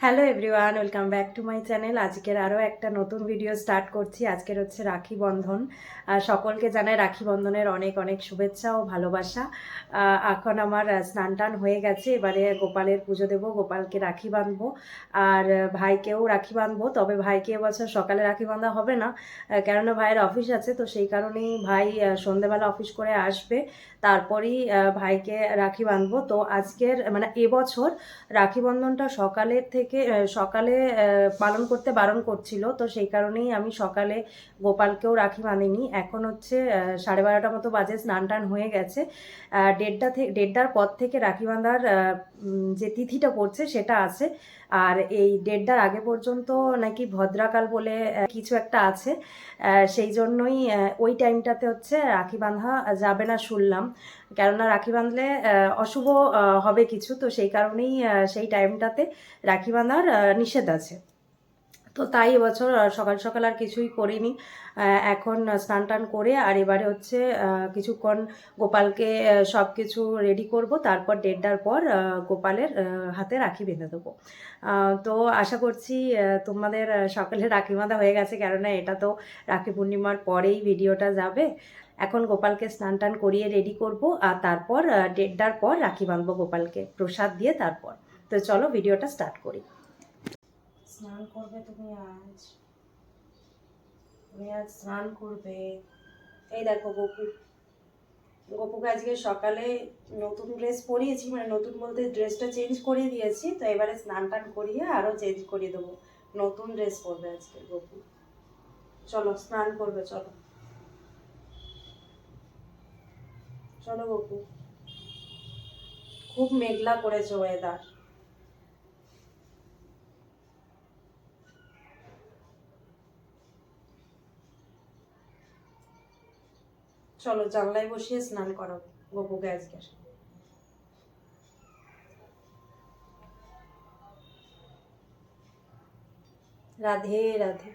Hello everyone welcome back to my channel আজকের আরও একটা নতুন ভিডিও স্টার্ট করছি। আজকের হচ্ছে রাখি বন্ধন। সকলকে জানাই রাখি বন্ধনের অনেক অনেক শুভেচ্ছা ও ভালোবাসা। এখন আমার স্নান টান হয়ে গেছে। এবারে গোপালের পুজো দেবো, গোপালকে রাখি বাঁধবো। আর ভাইকেও রাখি বাঁধবো। তবে ভাইকে এবছর সকালে রাখি বাঁধা হবে না। কেননা ভাইয়ের অফিস আছে, তো সেই কারণেই ভাই সন্ধেবেলা অফিস করে আসবে। তারপরেই ভাইকে রাখি বাঁধবো। তো আজকের মানে এবছর রাখি বন্ধনটা সকালের থেকে আহ, সকালে পালন করতে বারণ করছিল। তো সেই কারণেই আমি সকালে গোপালকেও রাখি বাঁধিনি এখন হচ্ছে সাড়ে বারোটা মতো বাজে স্নান টান হয়ে গেছে। দেড়টা থেকে দেড়টার পর থেকে রাখি বাঁধার যে তিথিটা পড়ছে সেটা আছে। আর এই দেড়টার আগে পর্যন্ত নাকি ভদ্রাকাল বলে কিছু একটা আছে। সেই জন্যই ওই টাইমটাতে হচ্ছে রাখি বাঁধা যাবে না শুনলাম। কেননা রাখি বাঁধলে অশুভ হবে কিছু। তো সেই কারণেই সেই টাইমটাতে রাখি বাঁধার নিষেধ আছে। তো তাই এবছর সকাল সকাল আর কিছুই করিনি। এখন স্নান টান করে আর এবারে হচ্ছে কিছুক্ষণ গোপালকে সব কিছু রেডি করব। তারপর দেড়টার পর গোপালের হাতে রাখি বেঁধে দেবো। তো আশা করছি তোমাদের সকালে রাখি বাঁধা হয়ে গেছে। কেননা এটা তো রাখি পূর্ণিমার পরেই ভিডিওটা যাবে। এখন গোপালকে স্নান টান করিয়ে রেডি করব আর তারপর দেড়টার পর রাখি বাঁধবো গোপালকে প্রসাদ দিয়ে তারপর। তো চলো ভিডিওটা স্টার্ট করি। স্নান করবে তুমি আজ? তুমি আজ স্নান করবে। এই দেখো গপু। গপুকে আজকে সকালে নতুন ড্রেস পরিয়েছি মানে নতুন বলতে ড্রেসটা চেঞ্জ করিয়ে দিয়েছি, তো এবারে স্নান টান করিয়ে আরও চেঞ্জ করিয়ে দেবো। নতুন ড্রেস পরবে আজকে গপু। চলো, স্নান করবে, চলো। চলো গপু। খুব মেঘলা করেছে ওয়েদার চলো জানলায় বসিয়ে স্নান করাবো গপুকে আজকে রাধে রাধে।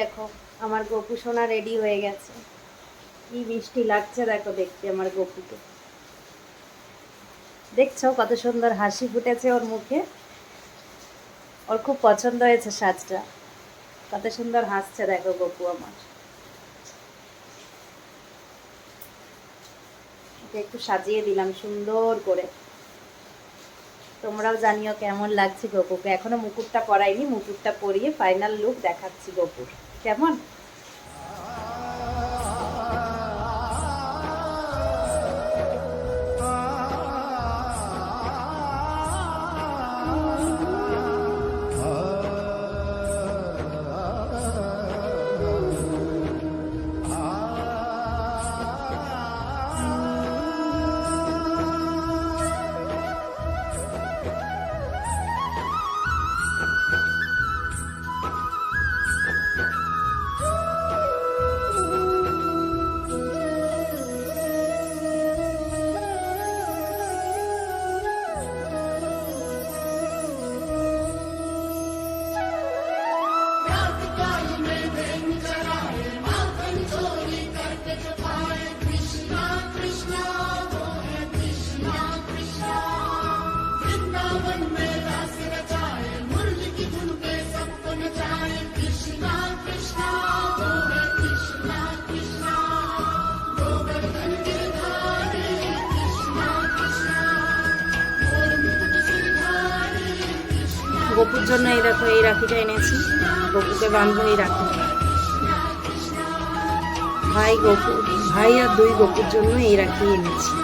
দেখো, আমার গপু সোনা রেডি হয়ে গেছে। কি মিষ্টি লাগছে দেখো দেখতে আমার গপুকে। দেখছ কত সুন্দর হাসি ফুটেছে ওর মুখে? ওর খুব পছন্দ হয়েছে সাজটা। কত সুন্দর হাসছে দেখো গপু আমার। একটু সাজিয়ে দিলাম সুন্দর করে। তোমরাও জানিও কেমন লাগছে গপুকে। এখনও মুকুটটা পরাইনি, মুকুটটা পরিয়ে ফাইনাল লুক দেখাচ্ছি গপুর। কেমন? গপুর জন্য এই দেখো, এই রাখিটা এনেছি। গপুকে বাঁধবো এই রাখি। ভাই গপু ভাই আর দুই গপুর জন্য এই রাখি এনেছি।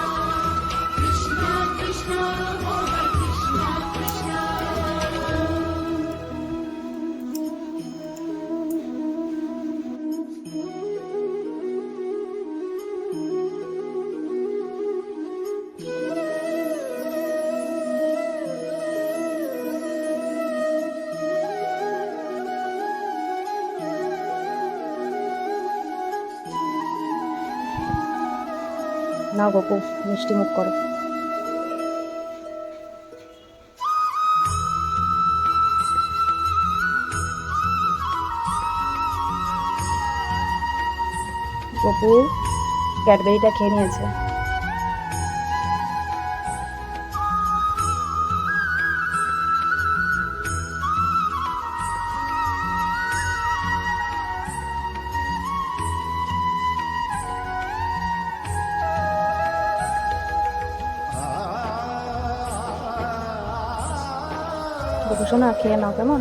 না গপু মিষ্টি মুখ করো। গপু ক্যাডবেরিটা খেয়ে নিয়েছে। খেয়ে নাও কেমন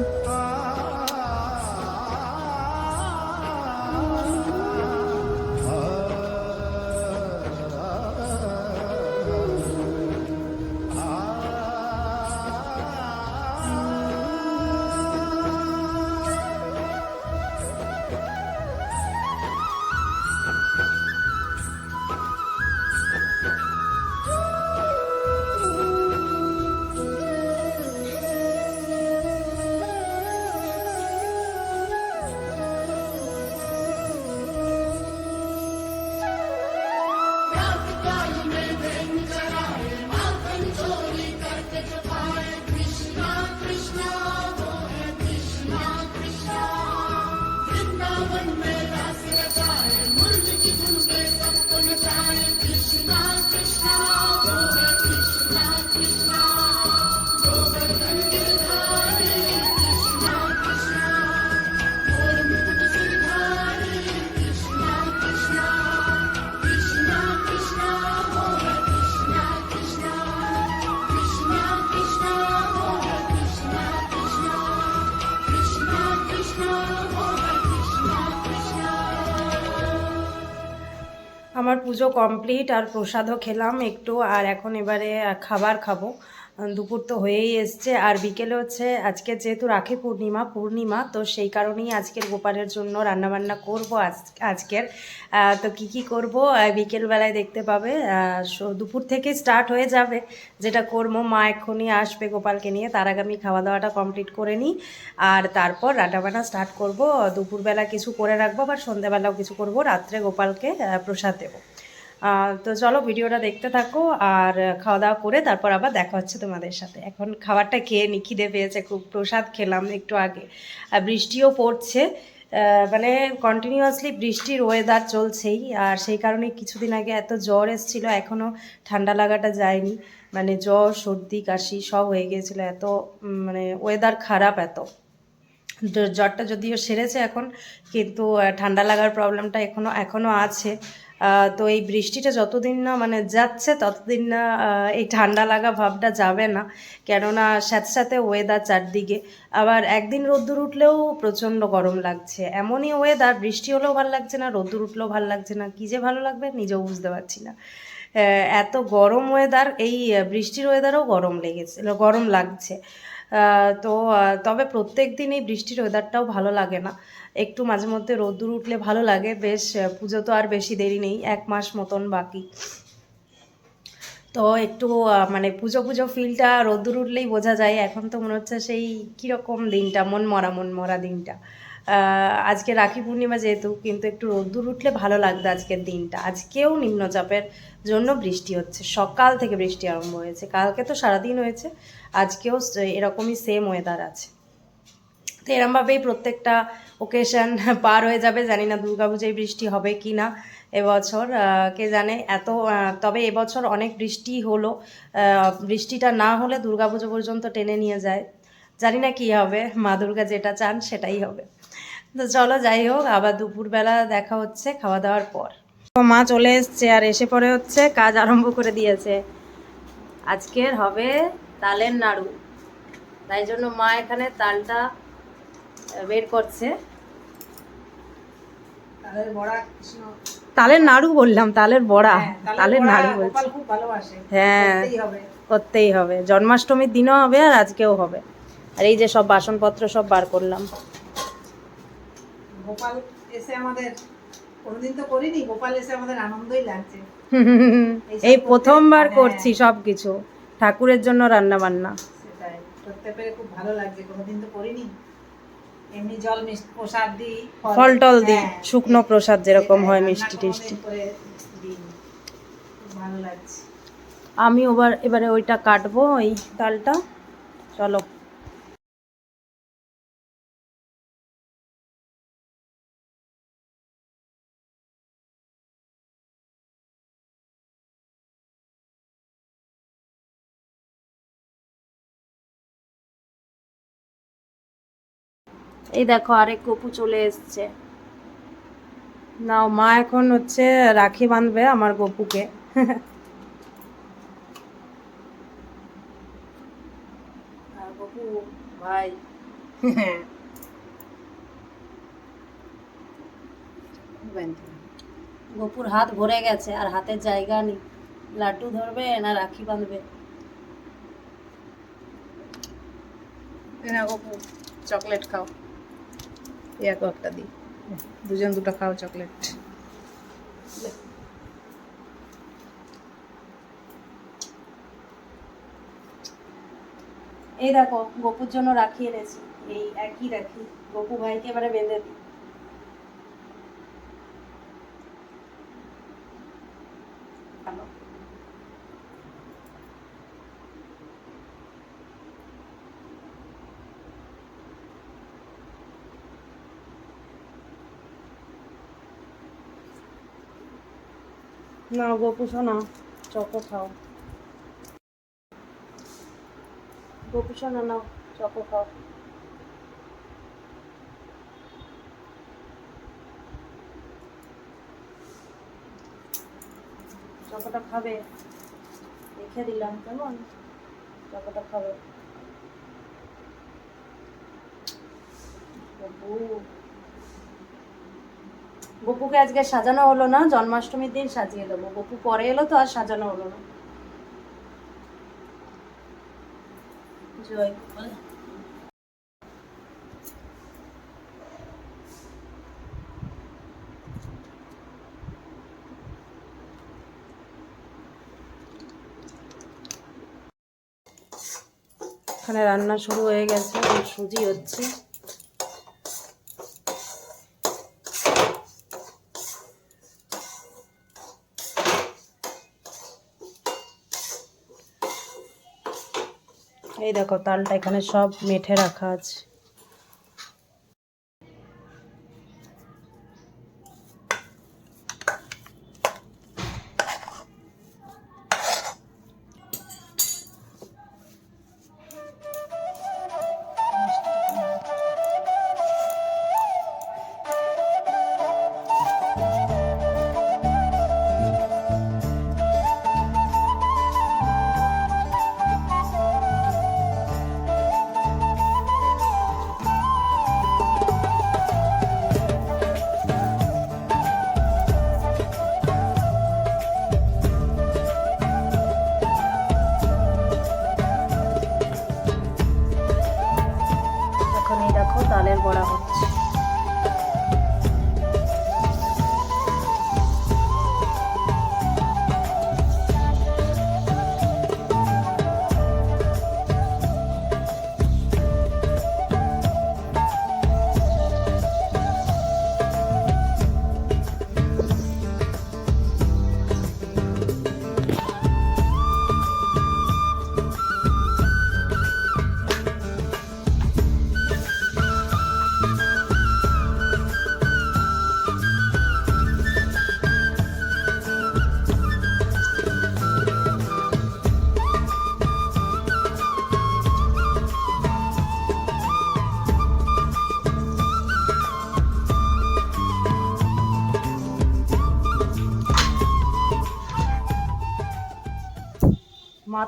আমার পুজো কমপ্লিট আর প্রসাদও খেলাম একটু আর এখন এবারে খাবার খাব। দুপুর তো হয়েই এসছে। আর বিকেলে হচ্ছে আজকে যেহেতু রাখি পূর্ণিমা পূর্ণিমা, তো সেই কারণেই আজকের গোপালের জন্য রান্নাবান্না করব আজ আজকের। তো কি কি করব? বিকেলবেলায় দেখতে পাবে। দুপুর থেকে স্টার্ট হয়ে যাবে। যেটা করব, মা এক্ষুনি আসবে গোপালকে নিয়ে। তার আগে আমি খাওয়া দাওয়াটা কমপ্লিট করে নিই। আর তারপর রান্নাবান্না স্টার্ট করব। দুপুরবেলা কিছু করে রাখব, আবার সন্ধ্যাবেলাও কিছু করব। রাত্রে গোপালকে প্রসাদ দেবো। তো চলো ভিডিওটা দেখতে থাকো আর খাওয়া দাওয়া করে তারপর আবার দেখা হচ্ছে তোমাদের সাথে। এখন খাবারটা খেয়ে নি, খিদে পেয়েছে, খুব প্রসাদ খেলাম একটু আগে। আর বৃষ্টিও পড়ছে মানে কন্টিনিউয়াসলি বৃষ্টির ওয়েদার চলছেই। আর সেই কারণে কিছুদিন আগে এত জ্বর এসেছিল এখনও ঠান্ডা লাগাটা যায়নি। মানে জ্বর, সর্দি, কাশি সব হয়ে গিয়েছিল, এত মানে ওয়েদার খারাপ এত। জ্বরটা যদিও সেরেছে এখন, কিন্তু ঠান্ডা লাগার প্রবলেমটা এখনও এখনও আছে। তো এই বৃষ্টিটা যতদিন না মানে যাচ্ছে, ততদিন না এই ঠান্ডা লাগা ভাবটা যাবে না। কেননা সাথে সাথে ওয়েদার চারদিকে। আবার একদিন রোদ্দুর উঠলেও প্রচণ্ড গরম লাগছে। এমনই ওয়েদার বৃষ্টি হলেও ভালো লাগছে না, রোদ্দুর উঠলেও ভালো লাগছে না। কী যে ভালো লাগবে নিজেও বুঝতে পারছি না। এত গরম ওয়েদার এই বৃষ্টির ওয়েদারও গরম লেগেছে, গরম লাগছে। তো তবে প্রত্যেক দিন এই বৃষ্টির ওয়েদারটাও ভালো লাগে না। একটু মাঝে মধ্যে রোদ্দুর উঠলে ভালো লাগে, বেশ পুজো তো আর বেশি দেরি নেই, এক মাস মতন বাকি। তো একটু মানে পুজো পুজো ফিলটা রোদ্দুর উঠলেই বোঝা যায়, এখন তো মনে হচ্ছে সেই কীরকম দিনটা, মন মরা মন মরা দিনটা। আজকে রাখি পূর্ণিমা যেহেতু, কিন্তু একটু রোদ্দুর উঠলে ভালো লাগতো আজকের দিনটা। আজকেও নিম্নচাপের জন্য বৃষ্টি হচ্ছে, সকাল থেকে বৃষ্টি আরম্ভ হয়েছে, কালকে তো সারাদিন হয়েছে আজকেও এরকমই সেম ওয়েদার আছে। তো এরমভাবেই প্রত্যেকটা ওকেশন পার হয়ে যাবে। জানি না দুর্গাপূজায় বৃষ্টি হবে কি না এবছর কে জানে? এত তবে এবছর অনেক বৃষ্টি হলো। বৃষ্টিটা না হলে দুর্গাপুজো পর্যন্ত টেনে নিয়ে যায়। জানি না কি হবে। মা দুর্গা যেটা চান সেটাই হবে। তো চলো যাই হোক, আবার দুপুরবেলা দেখা হচ্ছে খাওয়া দাওয়ার পর। মা চলে এসছে আর এসে পরে হচ্ছে কাজ আরম্ভ করে দিয়েছে। আজকের হবে তালের নাড়ু। তাই জন্য মা এখানে তালটা বের করছে। তালের নাড়ু বললাম তালের বড়া। হ্যাঁ, তালের নাড়ু বলছি। হ্যাঁ করতেই হবে। জন্মাষ্টমীর দিনও হবে আর আজকেও হবে। আর এই যে সব বাসনপত্র সব বার করলাম। গোপাল এসে আমাদের কোনোদিন তো করিনি গোপাল এসে আমাদের আনন্দই লাগছে। এই প্রথমবার হ্যাঁ। করছি সব কিছু ঠাকুরের জন্য রান্না বান্না। সেটাই। করতে পেরে খুব ভালো লাগছে। কোনোদিন তো করিনি। এমনি জল মিষ্টি প্রসাদ দিই ফল টল দিই হ্যাঁ, শুকনো প্রসাদ যেরকম হয় মিষ্টি ভালো লাগছে। আমি ওবার এবারে ওইটা কাটবো ওই তালটা চলো। এই দেখো আরেক গপু চলে এসছে। নাও মা এখন হচ্ছে রাখি বাঁধবে আমার গপুকে। আর গপু ভাই। গপুর হাত ভরে গেছে আর হাতের জায়গা নেই। লাড্ডু ধরবে না রাখি বাঁধবে? না গপু চকলেট খাও। ইয়াকে একটা দিই। দুজন দুটো খাও চকলেট। এই দেখো, গপুর জন্য রাখি এনেছি। এই একই রাখি। গপু ভাইকে এবারে বেঁধে দিই। না গপু শোনা চকো খাও। গপু না, নাও, চকো খাও। চকোটা খাবে? রেখে দিলাম, কেমন? চকোটা খাবে। গপু গপুকে আজকে সাজানো হলো না, জন্মাষ্টমীর দিন সাজিয়ে দেবো। গপু পরে এলো তো আর সাজানো হলো না। এখানে রান্না শুরু হয়ে গেছে সুজি হচ্ছে। এই দেখো তালটা এখানে সব মেঠে রাখা আছে।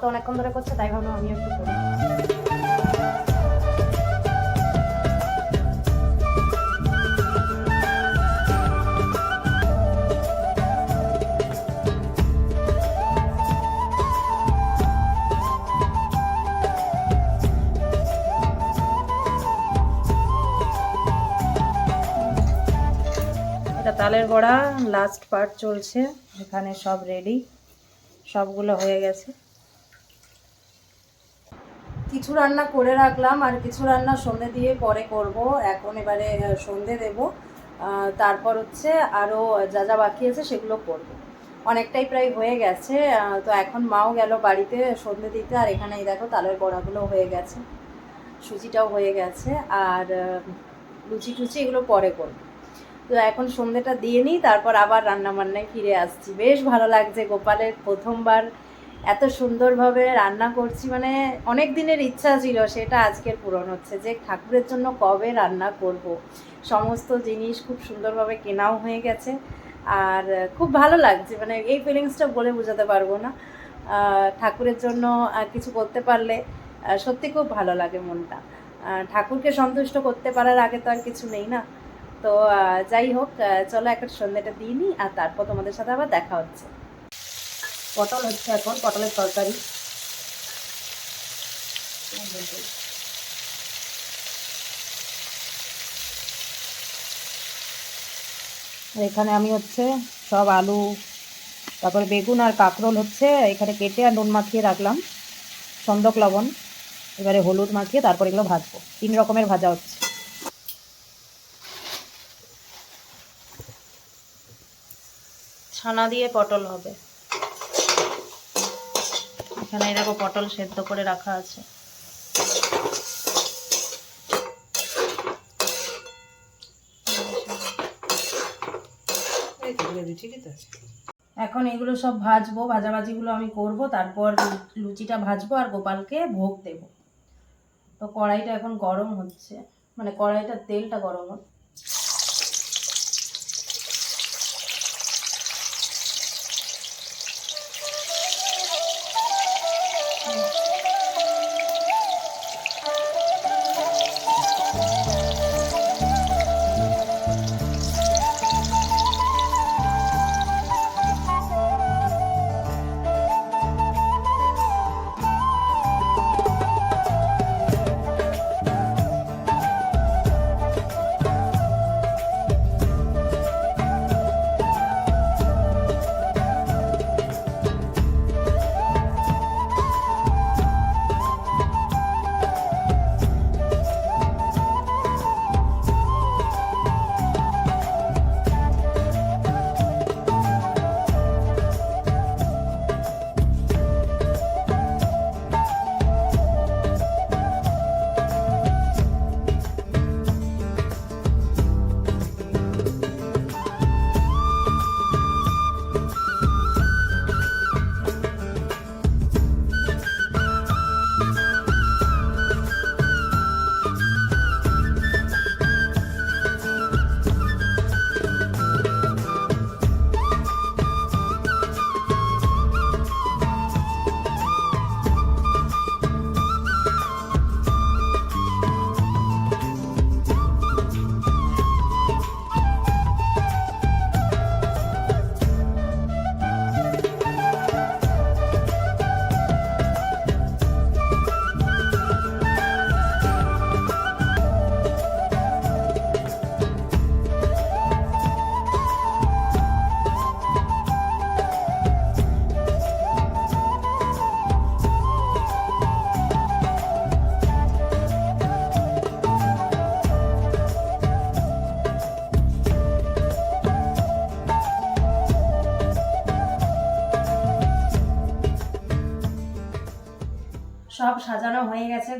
তো অনেকক্ষণ ধরে করছে, তাই ভাবলাম আমি একটু করি। তালের বড়া লাস্ট পার্ট চলছে, এখানে সব রেডি সবগুলো হয়ে গেছে। কিছু রান্না করে রাখলাম আর কিছু রান্না সন্ধে দিয়ে পরে করব। এখন এবারে সন্ধে দেব। তারপর হচ্ছে আরও যা যা বাকি আছে সেগুলো করব। অনেকটাই প্রায় হয়ে গেছে। তো এখন মাও গেল বাড়িতে সন্ধে দিতে আর এখানেই দেখো তালের বড়াগুলো হয়ে গেছে, সুজিটাও হয়ে গেছে আর লুচি টুচি এগুলো পরে করব। তো এখন সন্ধেটা দিয়ে নিই, তারপর আবার রান্না বান্নায় ফিরে আসছি। বেশ ভালো লাগছে গোপালের প্রথমবার এত সুন্দরভাবে রান্না করছি মানে অনেক দিনের ইচ্ছা ছিল, সেটা আজকের পূরণ হচ্ছে যে ঠাকুরের জন্য কবে রান্না করব। সমস্ত জিনিস খুব সুন্দরভাবে কেনাও হয়ে গেছে। আর খুব ভালো লাগছে মানে এই ফিলিংসটা বলে বোঝাতে পারব না। ঠাকুরের জন্য কিছু করতে পারলে সত্যি খুব ভালো লাগে মনটা। ঠাকুরকে সন্তুষ্ট করতে পারার আগে তো আর কিছু নেই না। তো যাই হোক চলো একটা সন্ধ্যেটা দিই নিই, আর তারপর তোমাদের সাথে আবার দেখা হচ্ছে। পটল হচ্ছে এখন পটলের তরকারি। এখানে আমি হচ্ছে সব আলু, তারপরে বেগুন আর কাঁকরোল হচ্ছে, এখানে কেটে আর নুন মাখিয়ে রাখলাম, সন্দক লবণ, এবারে হলুদ মাখিয়ে তারপর এগুলো ভাজবো, তিন রকমের ভাজা হচ্ছে। ছানা দিয়ে পটল হবে। এখানে দেখো পটল সেদ্ধ করে রাখা আছে। এখন এগুলো সব ভাজবো ভাজাভাজিগুলো আমি করব তারপর লুচিটা ভাজবো আর গোপালকে ভোগ দেব। তো কড়াইটা এখন গরম হচ্ছে মানে কড়াইটার তেলটা গরম হচ্ছে।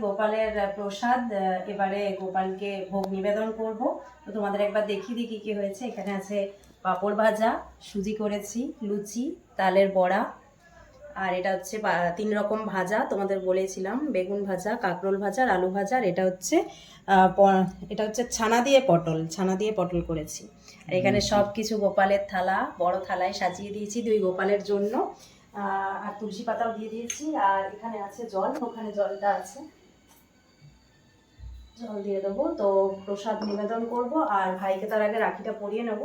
গোপালের প্রসাদ এবারে গোপালকে ভোগ নিবেদন করব। তো তোমাদের একবার দেখিয়ে দিই কী কী হয়েছে। এখানে আছে পাঁপড় ভাজা সুজি করেছি লুচি তালের বড়া আর এটা হচ্ছে তিন রকম ভাজা। তোমাদের বলেছিলাম বেগুন ভাজা কাঁকরোল ভাজা আর আলু ভাজা আর এটা হচ্ছে এটা হচ্ছে ছানা দিয়ে পটল ছানা দিয়ে পটল করেছি। আর এখানে সব কিছু গোপালের থালা বড় থালায় সাজিয়ে দিয়েছি দুই গোপালের জন্য। আর তুলসী পাতাও দিয়ে দিয়েছি। আর এখানে আছে জল ওখানে জলটা আছে। জল দিয়ে দেবো। তো প্রসাদ নিবেদন করব আর ভাইকে তার আগে রাখিটা পরিয়ে নেব।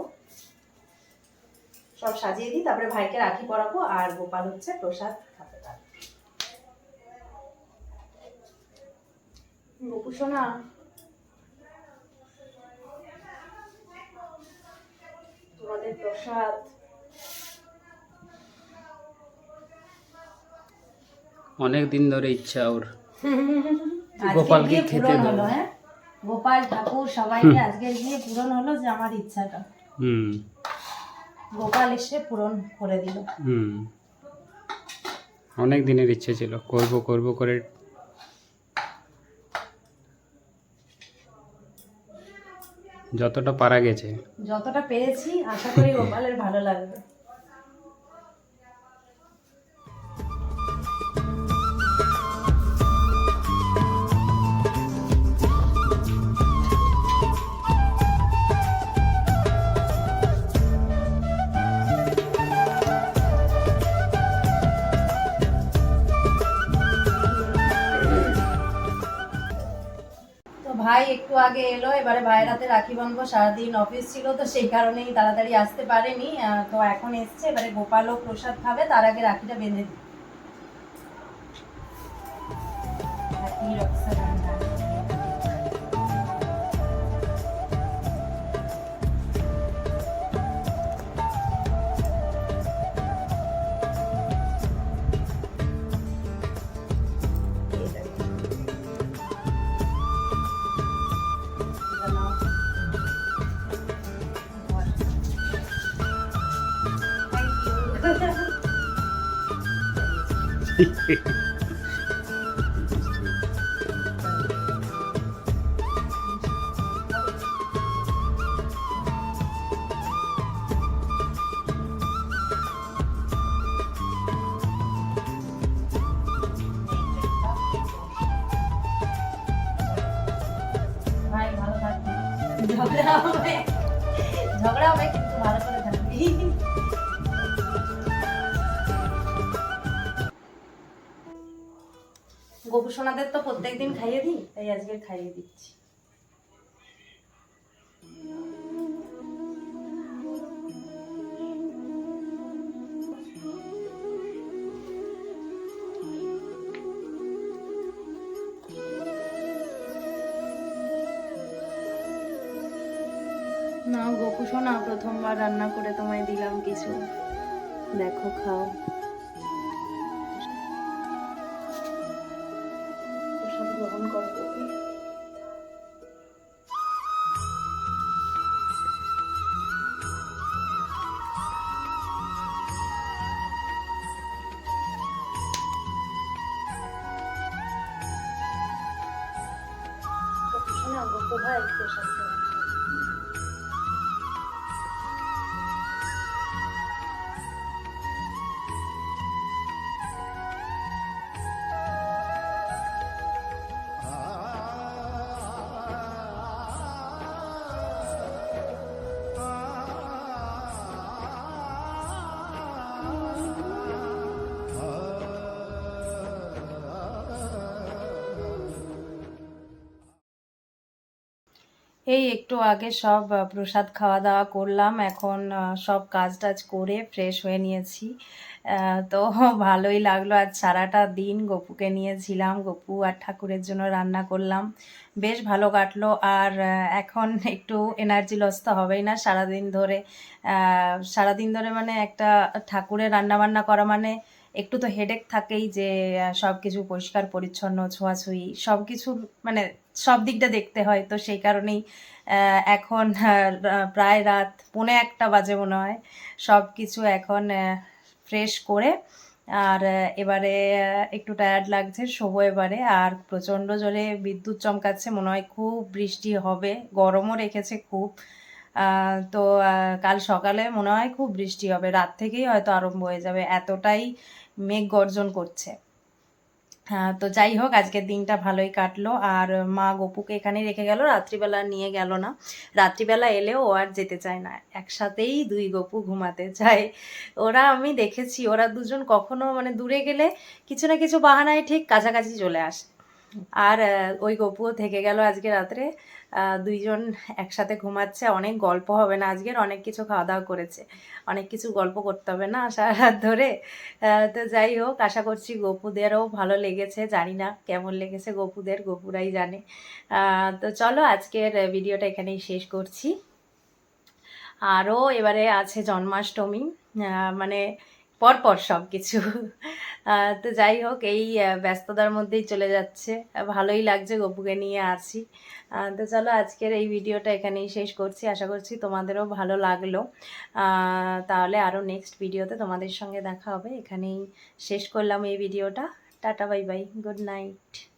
সব সাজিয়ে দিই তারপরে ভাইকে রাখি পরাবো আর গোপাল হচ্ছে প্রসাদ খাবে তার। গোপু সোনা। তোমাদের প্রসাদ। অনেক দিন ধরে ইচ্ছা ওর। গোপালকে খেতে দেবো। হ্যাঁ? গোপাল ঠাকুর সবাইকে আজকে গিয়ে পূরণ হলো যে আমার ইচ্ছাটা। হুম। গোপাল এসে পূরণ করে দিল। হুম। অনেক দিনের ইচ্ছে ছিল করব করব করে। যতটা পারা গেছে। যতটা পেরেছি আশা করি গোপালের ভালো লাগবে। একটু আগে এলো, এবারে ভাইয়ের হাতে রাখি বাঁধবো, সারাদিন অফিস ছিল তো সেই কারণেই তাড়াতাড়ি আসতে পারেনি তো এখন এসছে, এবারে গোপালও প্রসাদ খাবে, তার আগে রাখিটা বেঁধে দিই রক্ষাবন্ধন। ঝগড়া হবে ঝগড়া হবে কিন্তু ভালো করে গোপু সোনাদের তো প্রত্যেকদিন খাইয়ে দিই তাই আজকে খাইয়ে দিচ্ছি। না গোপু সোনা প্রথমবার রান্না করে তোমায় দিলাম কিছু। দেখো খাও। গোপু সোনা গোপু ভাই প্রসাদ গ্রহণ এই একটু আগে সব প্রসাদ খাওয়া দাওয়া করলাম। এখন সব কাজ টাজ করে ফ্রেশ হয়ে নিয়েছি। তো ভালোই লাগল। আজ সারাটা দিন গপুকে নিয়েছিলাম। গপু আর ঠাকুরের জন্য রান্না করলাম। বেশ ভালো কাটলো। আর এখন একটু এনার্জি লস তো হবেই না সারাদিন ধরে। সারাদিন ধরে মানে একটা ঠাকুরের রান্না বান্না করা মানে একটু তো হেডেক থাকেই যে সব কিছু পরিষ্কার, পরিচ্ছন্ন, ছোঁয়াছুঁয়ি সব কিছু মানে সব দিকটা দেখতে হয়। তো সেই কারণেই এখন প্রায় রাত পৌনে একটা বাজে মনে হয়। সব কিছু এখন ফ্রেশ করে আর এবারে একটু টায়ার্ড লাগছে, শোবো এবারে। আর প্রচণ্ড জোরে বিদ্যুৎ চমকাচ্ছে, মনে হয় খুব বৃষ্টি হবে, গরমও রেখেছে খুব। তো কাল সকালে মনে হয় খুব বৃষ্টি হবে, রাত থেকেই হয়তো আরম্ভ হয়ে যাবে। এতটাই মেঘ গর্জন করছে। হ্যাঁ তো যাই হোক, আজকের দিনটা ভালোই কাটলো। আর মা গপুকে এখানেই রেখে গেল, রাত্রিবেলা নিয়ে গেল না। রাত্রিবেলা এলেও ও আর যেতে চায় না। একসাথেই দুই গপু ঘুমাতে চায়। ওরা আমি দেখেছি, ওরা দুজন কখনো মানে দূরে গেলে কিছু না কিছু বাহানায় ঠিক কাছাকাছি চলে আসে। আর ওই গপুও থেকে গেল আজকে রাত্রে। দুইজন একসাথে ঘুমাচ্ছে, অনেক গল্প হবে না আজকের, অনেক কিছু খাওয়া দাওয়া করেছে, অনেক কিছু গল্প করতে হবে না সারা রাত ধরে। তো যাই হোক, আশা করছি গপুদেরও ভালো লেগেছে, জানি না কেমন লেগেছে গপুদের, গপুরাই জানে। তো চলো আজকের ভিডিওটা এখানেই শেষ করছি। আরও এবারে আছে জন্মাষ্টমী মানে পরপর সব কিছু তো যাই হোক, এই ব্যস্ততার মধ্যেই চলে যাচ্ছে। ভালোই লাগছে গপুকে নিয়ে আছি। তো চলো আজকের এই ভিডিওটা এখানেই শেষ করছি। আশা করছি তোমাদেরও ভালো লাগল। তাহলে আরও নেক্সট ভিডিওতে তোমাদের সঙ্গে দেখা হবে। এখানেই শেষ করলাম এই ভিডিওটা। Tata, bye bye. Good night.